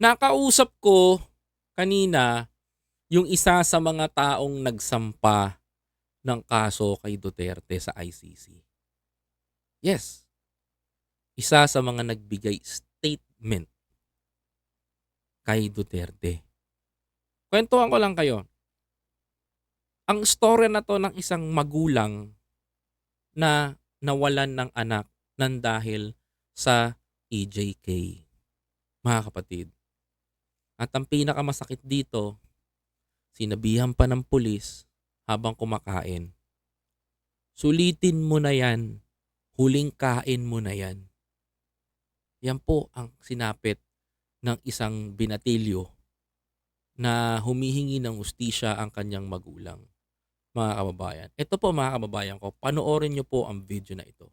Nakausap ko kanina yung isa sa mga taong nagsampa ng kaso kay Duterte sa ICC. Yes. Isa sa mga nagbigay statement kay Duterte. Kwentuhan ko lang kayo. Ang story na to ng isang magulang na nawalan ng anak ng dahil sa EJK. Mga kapatid. At ang pinakamasakit dito, sinabihan pa ng pulis habang kumakain. Sulitin mo na yan. Huling kain mo na yan. Yan po ang sinapit ng isang binatilyo na humihingi ng ustisya ang kanyang magulang. Mga kababayan. Ito po mga kababayan ko, panoorin nyo po ang video na ito.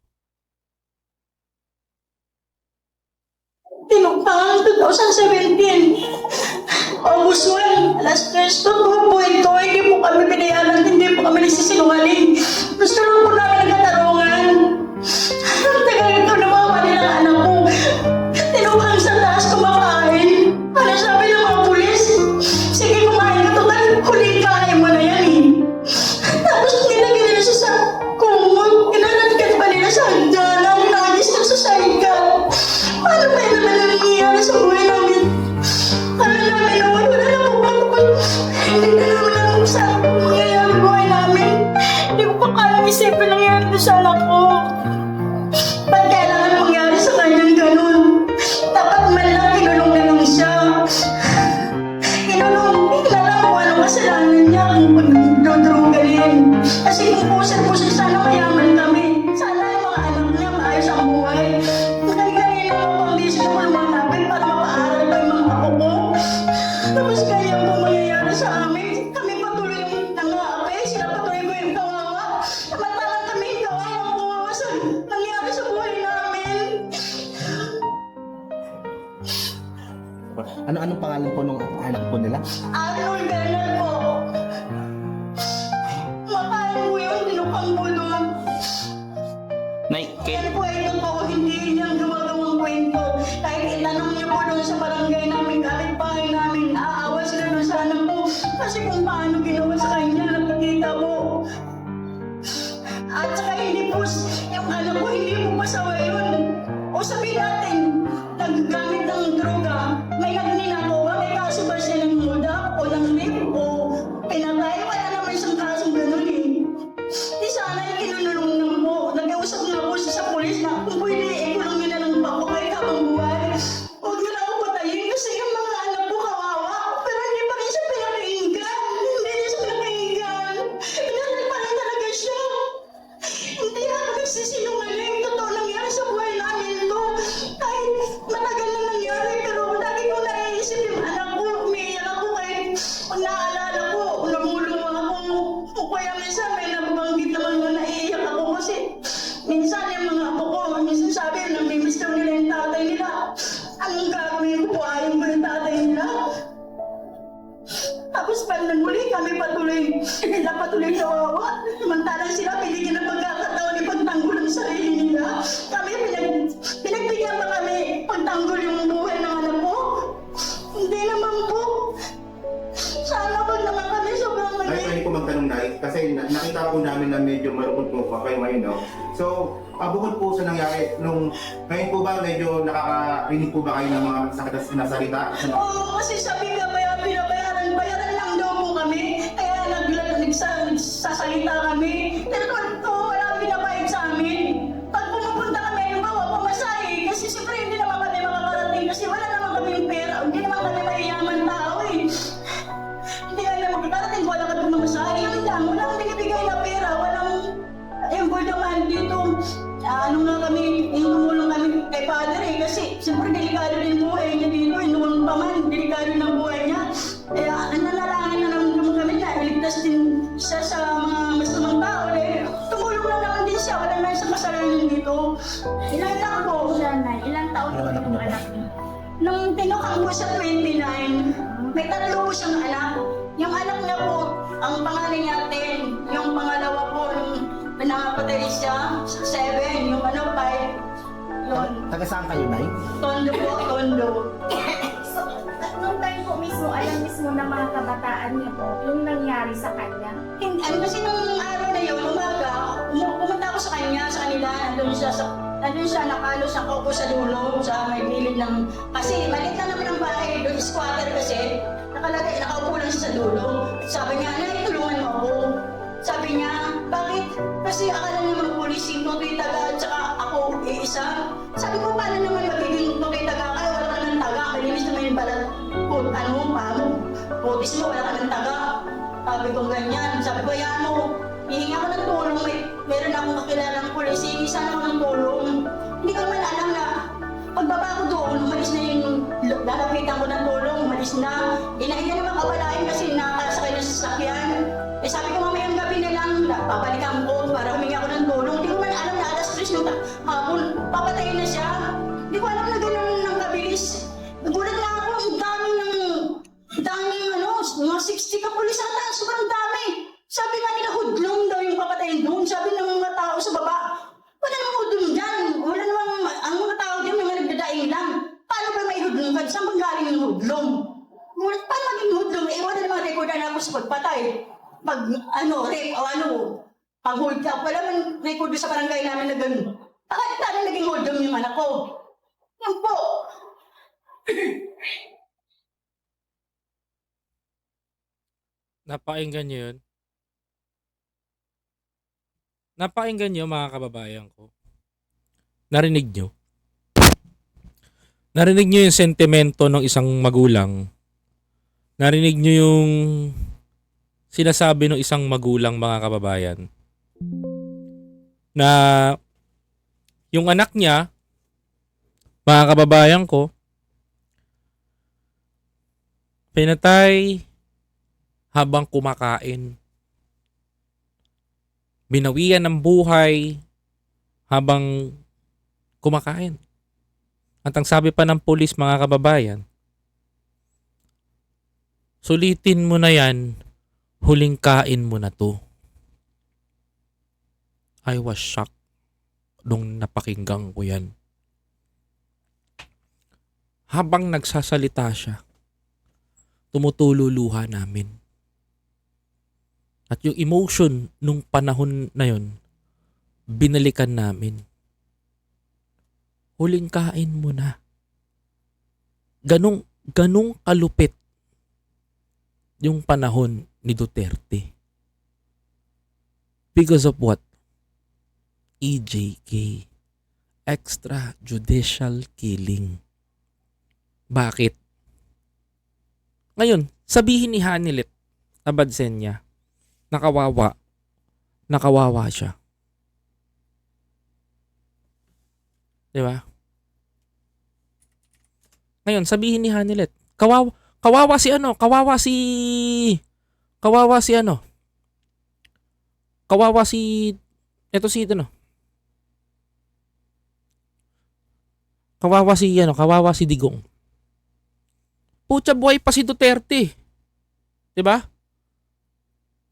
Tinupang 2017. August 1, alas 3 to 2.2, hindi po kami pinayaran, hindi po kami nagsisinungaling. Gusto lang po namin katarungan. Ang tagal ko nawawa doon sa anak ko. Ba't kailangan mangyari sa kanyang ganun? Dapat man lang kinulong na lang siya. Kinulong, na lang kung anong kasalanan niya kung pagdodroga rin. Kasi kung pusat-pusat sana mayaman kami. Sana yung mga anak niya maayos ang buhay. Kanina mga pambisyo ko lumalapit para mapaaral pa yung mga ako ko. Tapos kaya po mangyayari sa amin. Ano anong pangalan po nung anak po nila? Arnold Bernal po. Makain po yun, tinukang po doon. Nay, Yan po ay totoo, hindi niya gumagawang kwento. Kahit itanong niyo po doon sa barangay namin, kahit bahay namin, aawa sila doon sa anak ko. Kasi kung paano ginawa sa kanya, nakikita po. At saka hindi po, yung anak ko, hindi po masawa yun. O sabihin natin, naggamit ng droga, Di sana nakita po namin na medyo malungkot po pa kayo ngayon, no? So, ah, bukod po sa nangyari, nung ngayon po ba medyo nakakarinig po ba kayo ng mga sakit na salita? Oo, kasi sabi nga baya pinabayaran, bayaran lang daw po kami. Kaya naglag, nagsa, nagsasalita kami. Taga saan kayo, Nay? Tondo po, tondo. so, kabataan niyo po yung nangyari sa kanya? Hindi, ano kasi nung araw na yun, umaga, umu- pumunta ako sa kanya, sa kanila, nandun siya sa Nandun siya, nakalo siya kaupo sa dulo, sa may gilid ng... Kasi malit lang naman ang bahay, doon squatter kasi. Nakalagay, nakaupo lang siya sa dulo. Sabi niya, Nay, tulungan mo ako. Sabi niya, bakit? Kasi akala naman pulis yung taga at saka ako iisa. Sabi ko, paano naman magiging tutoy taga ka? Wala ka ng taga. Kalinis naman yung balat. Kung ano paano? Putis mo, wala ka ng taga. Sabi ko ganyan. Sabi ko, yan mo. Hihingi ako ng tulong. May, meron akong kakilalang pulis. Hihingi sana ako ng tulong. Hindi ko naman alam na pagbaba ko doon, umalis na yung lalapitan ko ng tulong. Umalis na. Inahiya naman kawalain kasi nakasakay na sa sasakyan. Eh sabi ko mamayang gabi na lang, babalikan ko sa pagpatay. Pag, ano, rape o ano, pag hold up, wala man record sa barangay namin na gano'n. Bakit tayo naging hudlong yung anak ko? Yan po. Napakinggan nyo yun. Napakinggan nyo mga kababayan ko. Narinig nyo. Narinig nyo yung sentimento ng isang magulang. Narinig nyo yung sinasabi ng isang magulang mga kababayan. Na yung anak niya, mga kababayan ko, pinatay habang kumakain. Binawian ng buhay habang kumakain. At ang sabi pa ng pulis mga kababayan, sulitin mo na yan, huling kain mo na to. I was shocked nung napakinggan ko yan. Habang nagsasalita siya, tumutulo luha namin. At yung emotion nung panahon na yon, binalikan namin. Huling kain mo na. Ganong, ganong kalupit yung panahon ni Duterte. Because of what? EJK. Extrajudicial killing. Bakit? Ngayon, sabihin ni Hanilet Abadsenya, nakawawa, nakawawa siya. Di ba? Ngayon, sabihin ni Hanilet, kawawa, kawawa si ano, kawawa si, kawawa si ano, kawawa si, eto si ano, kawawa si ano, kawawa si Digong. Pucha, buhay pa si Duterte. 'Di ba?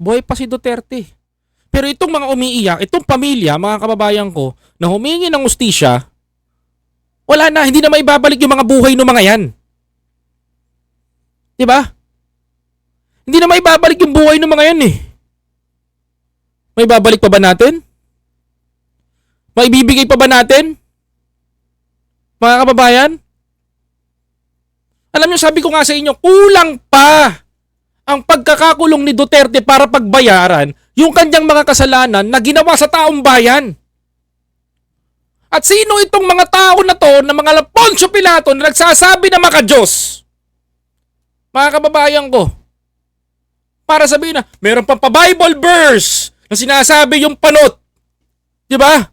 Buhay pa si Duterte. Pero itong mga umiiyak, itong pamilya, mga kababayan ko, na humingi ng ustisya, wala na, hindi na maibabalik yung mga buhay ng mga yan. 'Di ba? Hindi na maibabalik yung buhay ng mga yan eh. May babalik pa ba natin? Maibibigay pa ba natin? Mga kababayan? Alam niyo, sabi ko nga sa inyo, kulang pa ang pagkakakulong ni Duterte para pagbayaran yung kanyang mga kasalanan na ginawa sa taong bayan. At sino itong mga tao na to na mga Poncio Pilato na nagsasabi na maka-Diyos? Mga kababayan ko, para sabihin na, meron pang pa-Bible verse na sinasabi yung panot. Di ba?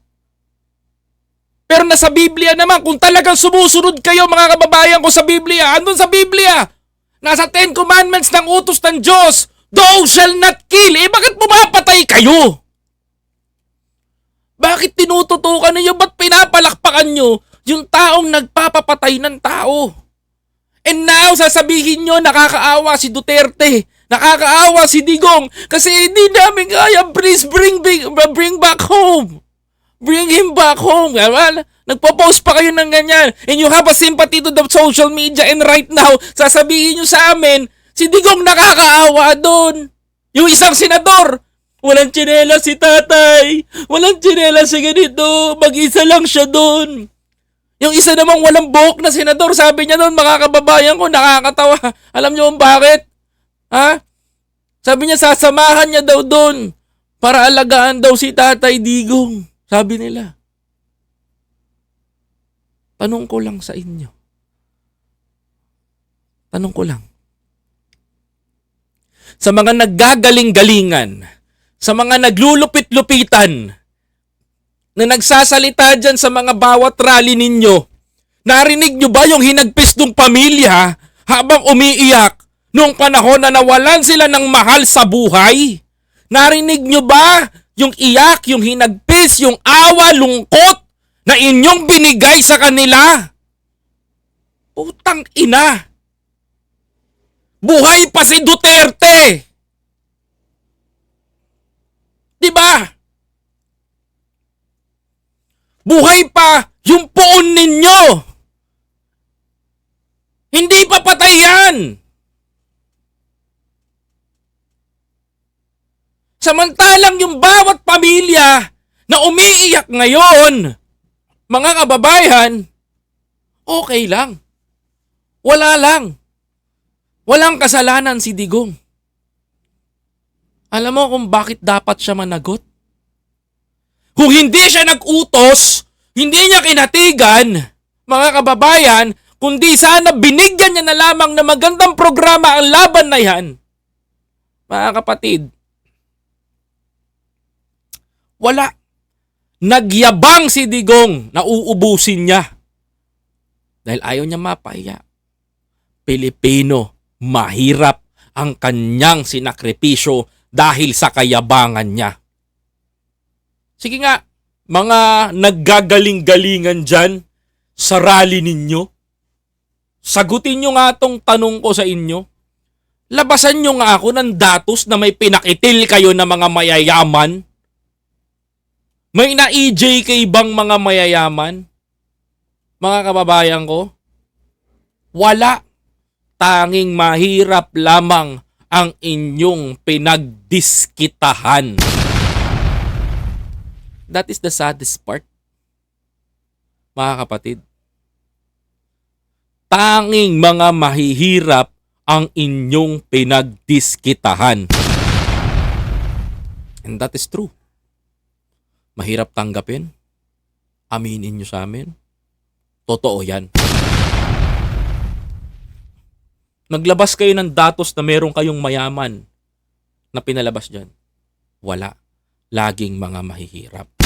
Pero nasa Biblia naman, kung talagang sumusunod kayo mga kababayan ko sa Biblia, andun sa Biblia, nasa Ten Commandments ng utos ng Diyos, thou shall not kill. Eh bakit pumapatay kayo? Bakit tinututukan ninyo? Ba't pinapalakpakan nyo yung taong nagpapapatay ng tao? And now, sasabihin nyo, nakakaawa si Duterte. Nakakaawa si Digong. Kasi hindi namin kaya. Please bring, bring, bring back home. Bring him back home. Diba? Nagpo-post pa kayo ng ganyan. And you have a sympathy to the social media. And right now, sasabihin nyo sa amin, Si Digong nakakaawa doon. Yung isang senador, walang tsinela si tatay. Walang tsinela si ganito. Mag-isa lang siya doon. Yung isa namang walang buhok na senador, sabi niya noon, mga kababayan ko, nakakatawa. Alam niyo kung bakit? Ha? Sabi niya, sasamahan niya daw doon para alagaan daw si Tatay Digong. Sabi nila. Tanong ko lang sa inyo. Tanong ko lang. Sa mga naggagaling-galingan, sa mga naglulupit-lupitan, na nagsasalita dyan sa mga bawat rally ninyo, narinig nyo ba yung hinagpis ng pamilya habang umiiyak noong panahon na nawalan sila ng mahal sa buhay? Narinig nyo ba yung iyak, yung hinagpis, yung awa, lungkot na inyong binigay sa kanila? Putang ina! Buhay pa si Duterte! Di ba? Buhay pa yung poon ninyo! Hindi pa patay yan! Samantalang yung bawat pamilya na umiiyak ngayon, mga kababayan, okay lang. Wala lang. Walang kasalanan si Digong. Alam mo kung bakit dapat siya managot? Kung hindi siya nag-utos, hindi niya kinatigan, mga kababayan, kundi sana binigyan niya na lamang na magandang programa ang laban na yan. Mga kapatid, wala. Nagyabang si Digong na uubusin niya. Dahil ayaw niya mapahiya. Pilipino, mahirap ang kanyang sinakripisyo dahil sa kayabangan niya. Sige nga, mga naggagaling-galingan dyan sa rally ninyo, sagutin nyo nga tong tanong ko sa inyo. Labasan nyo nga ako ng datos na may pinakitil kayo na mga mayayaman. May na-EJK bang mga mayayaman? Mga kababayan ko? Wala. Tanging mahirap lamang ang inyong pinagdiskitahan. That is the saddest part. Mga kapatid. Tanging mga mahihirap ang inyong pinagdiskitahan. And that is true. Mahirap tanggapin. Aminin nyo sa amin. Totoo yan. Naglabas kayo ng datos na meron kayong mayaman na pinalabas dyan. Wala. Laging mga mahihirap.